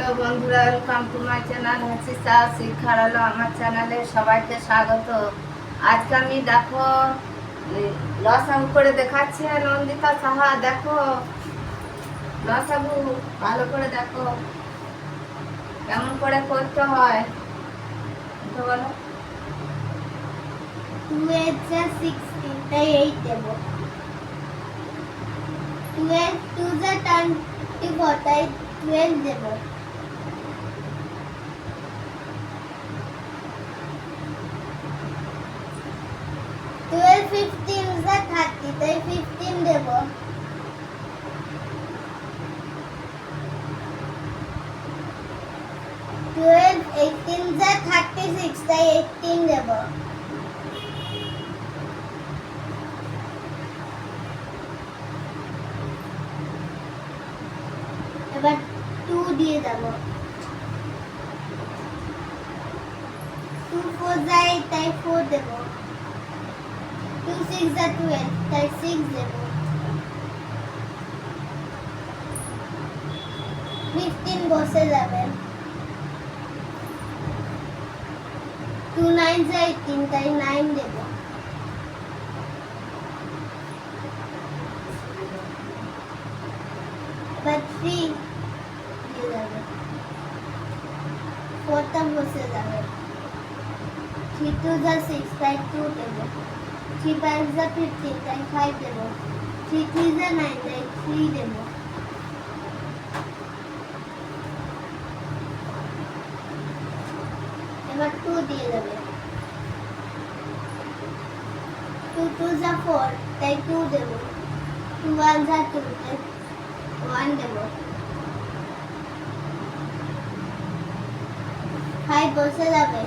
Hello বন্ধুরা welcome to my channel হাসিসা শিক্ষার হলো আমার চ্যানেলে সবাইকে স্বাগত। আজকে আমি দেখো লসাগু করে দেখাচ্ছি নন্দিতা সাহা, দেখো। লসাগু ভালো করে দেখো, কেমন করে করতে হয়। তো বলো। টু এইট সিক্সটিন দেব টুয়েলভ এবার টু দিয়ে দেব। টু যায় তাই ফোর দেব। টু সিক্স যা টুয়েলভ তাই সিক্স দেব ফিফটিন বসে যাবে টু নাইন যা এইটিন তাই নাইন দেব এবার থ্রি দিয়ে যাবে ফোরটা বসে যাবে থ্রি টু যা দেব থ্রি ফাইভ যা ফিফটিন তাই ফাইভ দেব থ্রি থ্রি যা নাইন তাই থ্রি দেব এবার টু দিয়ে যাবে টু টু যা ফোর তাই টু দেব টু ওয়ান যা টু তাই ওয়ান দেব ফাইভ বসে যাবে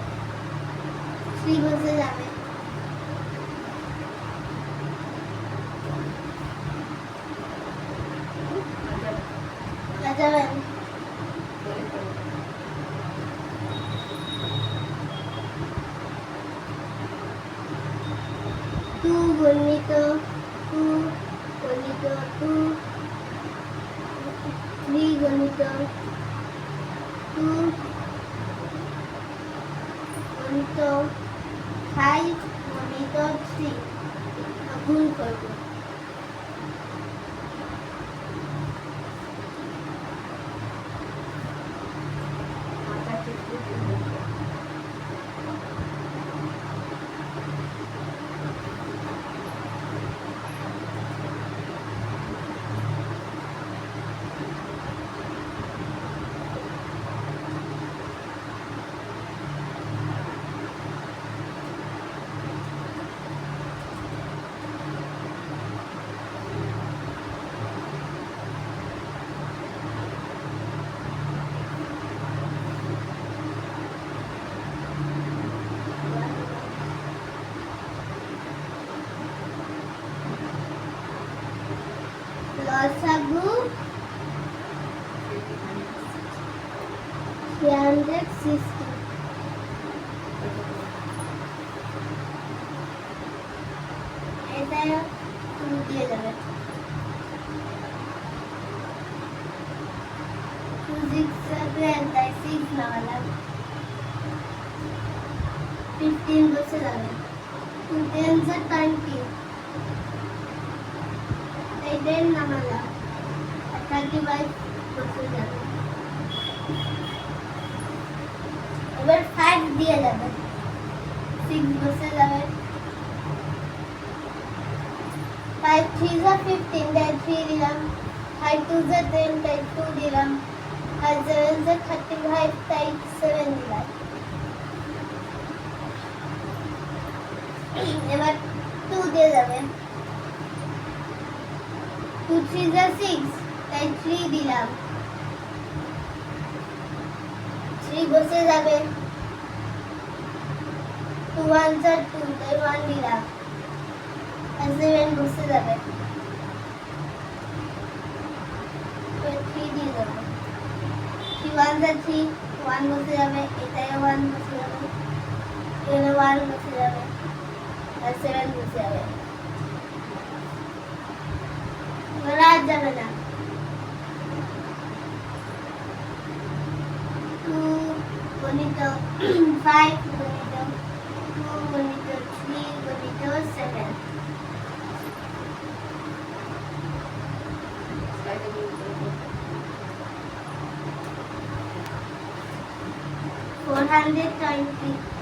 থ্রি বসে যাবে যাবেন টু গণিত টু গণিত টু থ্রি গণিত টু গণিত থ্রি গুণ করব থ্রি হান্ড্রেড সিক্সটি এটা টু দিয়ে যাবে টু সিক্স সেভেন তাই সিক্স লাগালাম ফিফটিন বসে যাবে টু টেন যা টোয়েন্টি তাই 11. 6 verse 11. 5 3s are 15, then 3 dirham. 5 2s are 10, then 2 dirham. 5 7s are 35, then 7 dirham. এবার টু দিয়ে যাবে টু থ্রি যা সিক্স তাই থ্রি দিলাম থ্রি বসে যাবে টু ওয়ান যা টু তাই ওয়ান দিলাম সেভেন বসে যাবে থ্রি দিয়ে যাবে থ্রি ওয়ান যা থ্রি ওয়ান বসে যাবে, এটাই ওয়ান বসে যাবে। এখানে ওয়ান বসে যাবে। আর বসে যাবে। আর যাবে না। গণিত ফাইভ 120.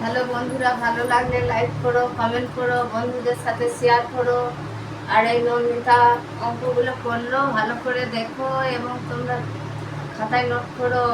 হ্যালো বন্ধুরা ভালো লাগলে লাইক করো কমেন্ট করো বন্ধুদের সাথে শেয়ার করো এই নন্দিতা অঙ্কগুলো করল ভালো করে দেখো এবং তোমরা খাতায় নোট করো।